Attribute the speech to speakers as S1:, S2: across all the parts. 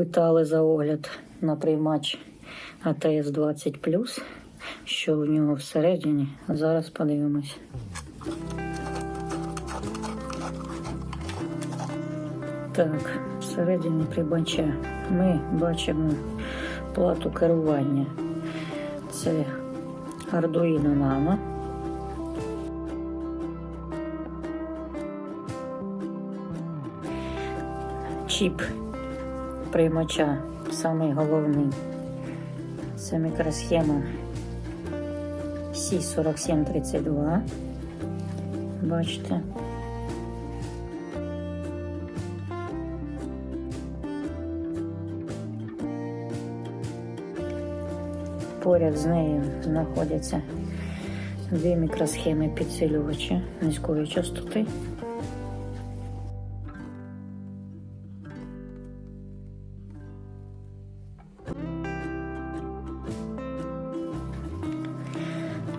S1: питали за огляд на приймач АТС 20 що в нього всередині. Зараз подивимось. Так, всередині приймача ми бачимо плату керування. Це Arduino Nano. Чіп приймача, самий головний. Це мікросхема C4732. Бачите. Поряд з нею знаходяться дві мікросхеми підсилювача низької частоти.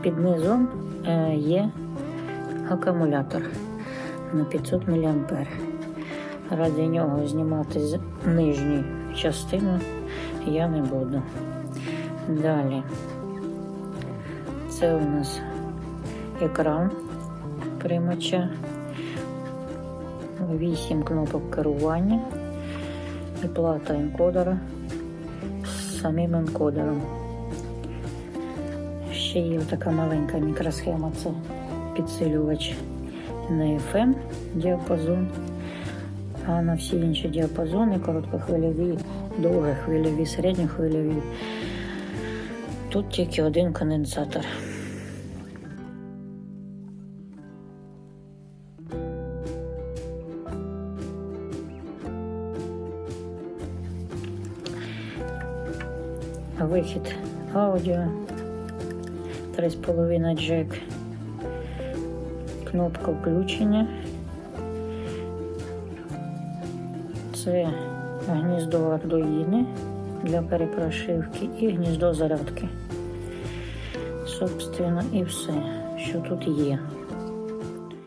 S1: Під низом е, є акумулятор на 500 мА. Ради нього знімати з нижню частину я не буду. Далі це у нас екран приймача, 8 кнопок керування і плата енкодера з самим енкодером. Ще є така маленька мікросхема, це підсилювач на FM діапазон, а на всі інші діапазони, короткохвильові, довгохвильові, середньохвильові. Тут тільки один конденсатор. Вихід аудіо. 3,5 джек. Кнопка включення. Це гніздо Arduino для перепрошивки і гніздо зарядки. Собственно, і все, що тут є.